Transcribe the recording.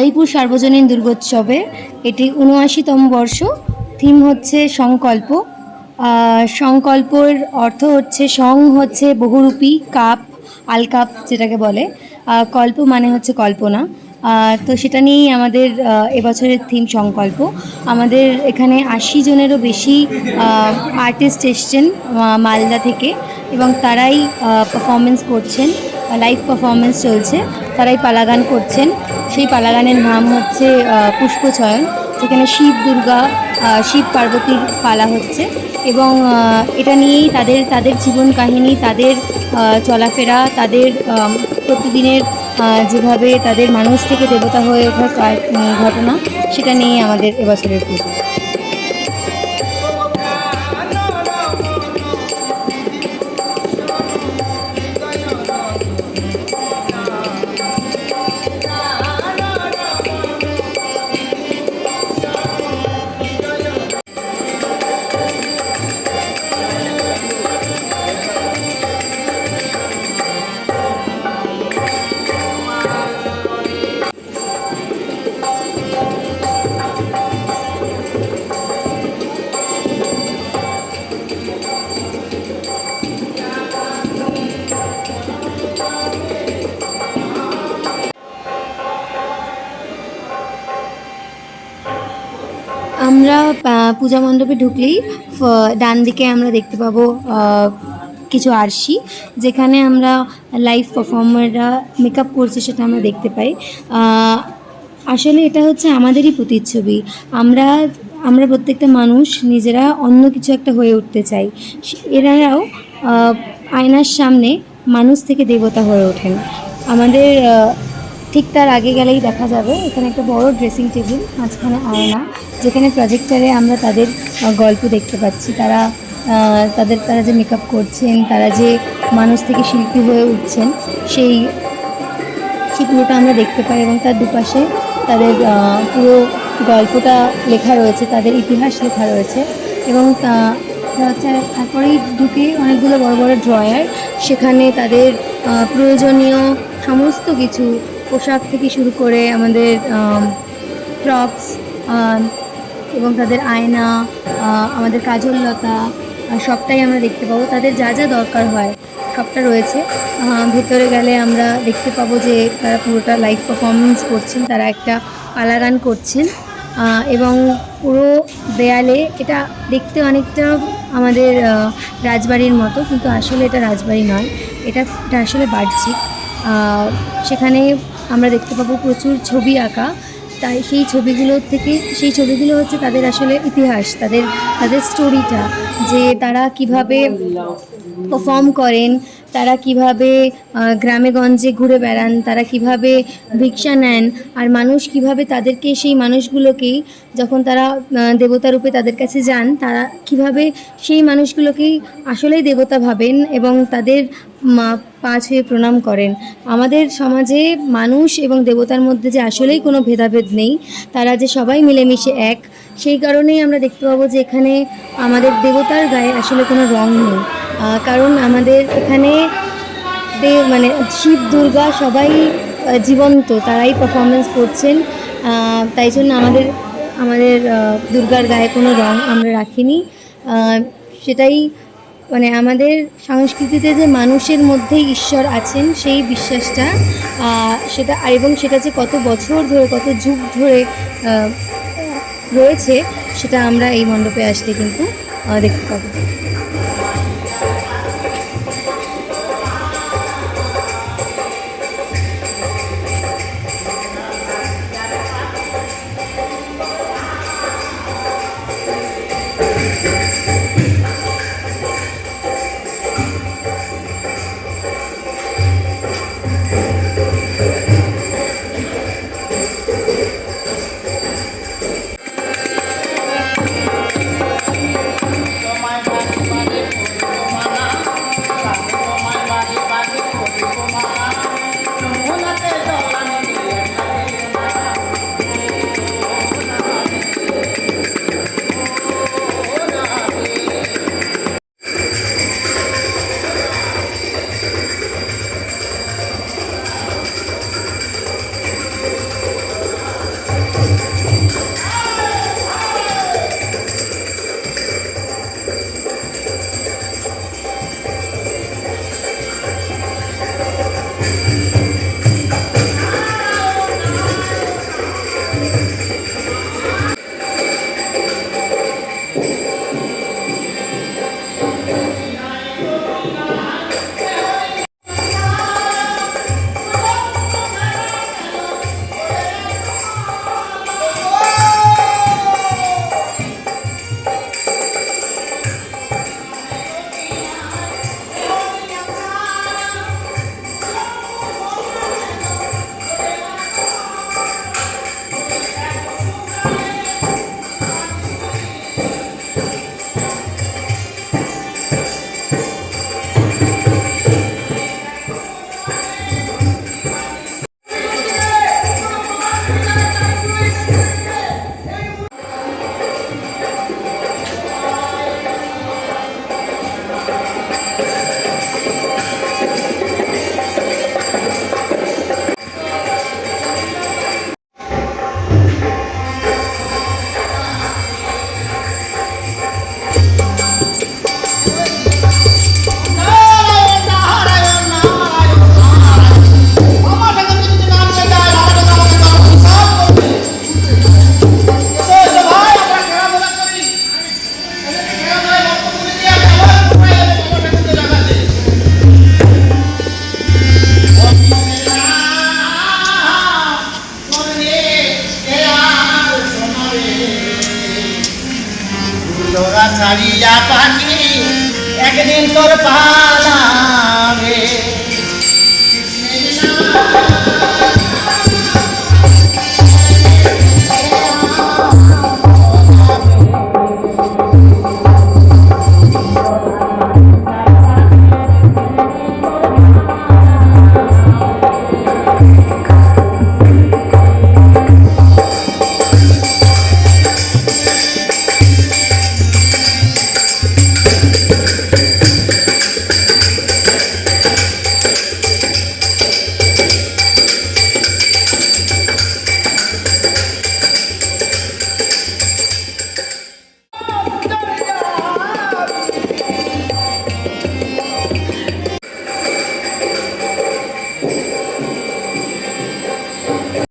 আলিপুর সার্বজনীন দুর্গোৎসবে এটি উনআশিতম বর্ষ। থিম হচ্ছে সংকল্প। সংকল্পর অর্থ হচ্ছে সং হচ্ছে বহুরূপী, কাপ, আলকাপ যেটাকে বলে। কল্প মানে হচ্ছে কল্পনা। তো সেটা নিয়েই আমাদের এবছরের থিম সংকল্প। আমাদের এখানে আশি জনেরও বেশি আর্টিস্ট এসছেন মালদা থেকে এবং তারাই পারফরমেন্স করছেন। লাইভ পারফরমেন্স চলছে। তারাই পালাগান করছেন। সেই পালাগানের নাম হচ্ছে পুষ্পচয়ন, যেখানে শিব দুর্গা শিব পার্বতীর পালা হচ্ছে এবং এটা নিয়েই তাদের তাদের জীবন কাহিনী, তাদের চলাফেরা, তাদের প্রতিদিনের যেভাবে তাদের মানুষ থেকে দেবতা হয়ে ওঠার ঘটনা, সেটা নিয়েই আমাদের এবছরের পুজো। আমরা পূজা মণ্ডপে ঢুকলেই ডান দিকে আমরা দেখতে পাবো কিছু আরশি, যেখানে আমরা লাইভ পারফর্মাররা মেকআপ করছে সেটা আমরা দেখতে পাই। আসলে এটা হচ্ছে আমাদেরই প্রতিচ্ছবি। আমরা আমরা প্রত্যেকটা মানুষ নিজেরা অন্য কিছু একটা হয়ে উঠতে চাই। এরাও আয়নার সামনে মানুষ থেকে দেবতা হয়ে ওঠেন। আমাদের ঠিক তার আগে গেলেই দেখা যাবে, এখানে একটা বড় ড্রেসিং টেবিল মাঝখানে আয়না। যেখানে প্রজেক্টারে আমরা তাদের গল্প দেখতে পাচ্ছি। তারা তাদের, তারা যে মেকআপ করছেন, তারা যে মানুষ থেকে শিল্পী হয়ে উঠছেন, সেই পুরোটা আমরা দেখতে পাই এবং তার দুপাশে তাদের পুরো গল্পটা লেখা রয়েছে, তাদের ইতিহাস লেখা রয়েছে এবং তা- তারপরেই ঢুকে অনেকগুলো বড় বড় ড্রয়ার সেখানে তাদের প্রয়োজনীয় সমস্ত কিছু পোশাক থেকে শুরু করে আমাদের প্রপস এবং তাদের আয়না আমাদের কাজললতা সবটাই আমরা দেখতে পাবো। তাদের যা যা দরকার হয়, সবটা রয়েছে। ভেতরে গেলে আমরা দেখতে পাবো যে তারা পুরোটা লাইভ পারফরমেন্স করছেন, তারা একটা পালাগান করছেন। এবং পুরো দেয়ালে এটা দেখতে অনেকটা আমাদের রাজবাড়ির মতো, কিন্তু আসলে এটা রাজবাড়ি নয়। এটা এটা আসলে বাহ্যিক। সেখানে আমরা দেখতে পাবো প্রচুর ছবি আঁকা। তাই সেই ছবিগুলোর থেকে, সেই ছবিগুলো হচ্ছে তাদের আসলে ইতিহাস, তাদের তাদের স্টোরিটা যে তারা কীভাবে পারফর্ম করেন তারা কীভাবে গ্রামে গঞ্জে ঘুরে বেড়ান, তারা কীভাবে ভিক্ষা নেন, আর মানুষ কীভাবে তাদেরকে, সেই মানুষগুলোকেই যখন তারা দেবতা রূপে তাদের কাছে যান, তারা কীভাবে সেই মানুষগুলোকেই আসলেই দেবতা ভাবেন এবং তাদের, মা, পা ছুঁয়ে প্রণাম করেন। আমাদের সমাজে মানুষ এবং দেবতার মধ্যে যে আসলেই কোনো ভেদাভেদ নেই, তারা যে সবাই মিলেমিশে এক, সেই কারণেই আমরা দেখতে পাবো যে এখানে আমাদের দেবতার গায়ে আসলে কোনো রং নেই। কারণ আমাদের এখানে মানে শিব, দুর্গা সবাই জীবন্ত, তারাই পারফরমেন্স করছেন। তাই জন্য আমাদের আমাদের দুর্গার গায়ে কোনো রং আমরা রাখিনি। সেটাই মানে আমাদের সংস্কৃতিতে যে মানুষের মধ্যেই ঈশ্বর আছেন, সেই বিশ্বাসটা সেটা এবং সেটা যে কত বছর ধরে, কত যুগ ধরে রয়েছে, সেটা আমরা এই মণ্ডপে আসলে কিন্তু দেখতে পাবো। Música তোরা ছাড়িয়া পাখি একদিন তোর পালাবে। কৃষ্ণের নাম